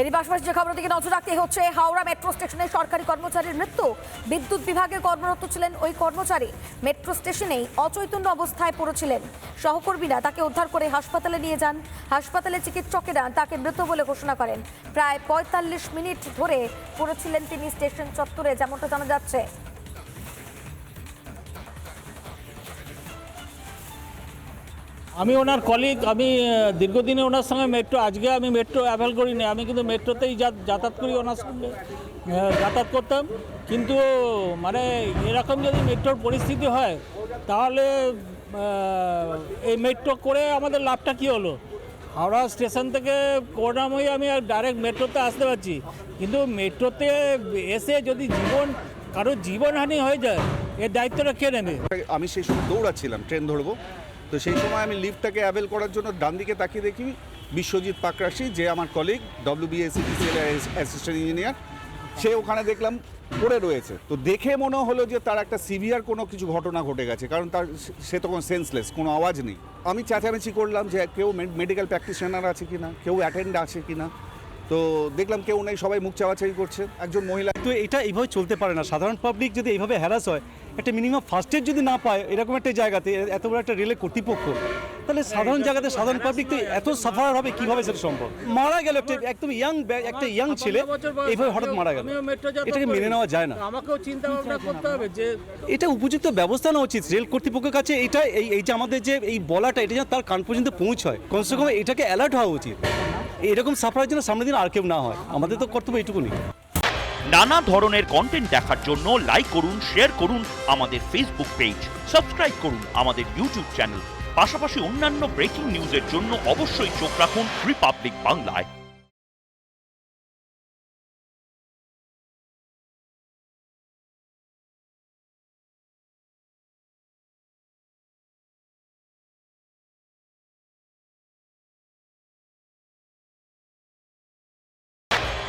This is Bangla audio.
এরই পাশাপাশি যে খবরের দিকে নজর রাখতে হচ্ছে, হাওড়া মেট্রো স্টেশনে সরকারি কর্মচারীর মৃত্যু। বিদ্যুৎ বিভাগে কর্মরত ছিলেন ওই কর্মচারী। মেট্রো স্টেশনেই অচৈতন্য অবস্থায় পড়েছিলেন। সহকর্মীরা তাকে উদ্ধার করে হাসপাতালে নিয়ে যান। হাসপাতালে চিকিৎসকেরা তাকে মৃত বলে ঘোষণা করেন। প্রায় পঁয়তাল্লিশ মিনিট ধরে পড়েছিলেন তিনি স্টেশন চত্বরে, যেমনটা জানা যাচ্ছে। আমি ওনার কলিগ আমি দীর্ঘদিনে ওনার সঙ্গে মেট্রো আজকে আমি মেট্রো অ্যাভেল করিনি। আমি কিন্তু মেট্রোতেই যাতায়াত করি ওনার সঙ্গে। যাতায়াত করতাম। কিন্তু মানে এরকম যদি মেট্রোর পরিস্থিতি হয়, তাহলে এই মেট্রো করে আমাদের লাভটা কী হলো? হাওড়া স্টেশন থেকে করুণাময়ী আমি ডাইরেক্ট মেট্রোতে আসতে পারছি। কিন্তু মেট্রোতে এসে যদি জীবন, কারোর জীবনহানি হয়ে যায়, এর দায়িত্বটা কে নেবে? আমি সেই সময় দৌড়াচ্ছিলাম, ট্রেন ধরবো। তো সেই সময় আমি লিফটটাকে অ্যাভেল করার জন্য ডান দিকে তাকিয়ে দেখি বিশ্বজিৎ পাকরাশি, যে আমার কলিগ ডব্লিউবিএসিডিসিএল অ্যাসিস্ট্যান্ট ইঞ্জিনিয়ার সে ওখানে দেখলাম পড়ে রয়েছে। তো দেখে মনে হলো যে তার একটা সিভিয়ার কোনো কিছু ঘটনা ঘটে গেছে, কারণ তার সে তখন সেন্সলেস কোনো আওয়াজ নেই। আমি চেঁচামেচি করলাম যে কেউ মেডিকেল প্র্যাকটিশনার আছে কিনা, কেউ অ্যাটেন্ড আছে কিনা। তো দেখলাম কেউ নেই সবাই মুখ চাওয়াচাই করছে একজন মহিলা। তো এটা এইভাবে চলতে পারে না। সাধারণ পাবলিক যদি এইভাবে হ্যারাস হয় একটা মিনিমাম ফার্স্ট এড যদি না পায় এরকম একটা জায়গাতে এত বড় একটা রেলের কর্তৃপক্ষ তাহলে সাধারণ জায়গাতে সাধারণ পাবলিক তো এত সাফার হবে কীভাবে সেটা সম্ভব? মারা গেল একটা একদম ইয়াং একটা ইয়াং ছেলে এইভাবে হঠাৎ মারা গেল। এটাকে মেনে নেওয়া যায় না। আমাকেও চিন্তা ভাবনা করতে হবে যে এটা উপযুক্ত ব্যবস্থা নেওয়া উচিত। রেল কর্তৃপক্ষের কাছে এটা এই এই যে আমাদের যে এই বলাটা এটা যেন তার কান পর্যন্ত পৌঁছয়। কমসে কম এটাকে অ্যালার্ট হওয়া উচিত। এরকম সাফারের জন্য সামনের দিন আর কেউ না হয়। আমাদের তো কর্তব্য এটুকুনি নানা ধরনের কন্টেন্ট দেখার জন্য লাইক করুন শেয়ার করুন আমাদের ফেসবুক পেজ সাবস্ক্রাইব করুন আমাদের ইউটিউব চ্যানেল পাশাপাশি অন্যান্য ব্রেকিং নিউজের জন্য অবশ্যই চোখ রাখুন রিপাবলিক বাংলায়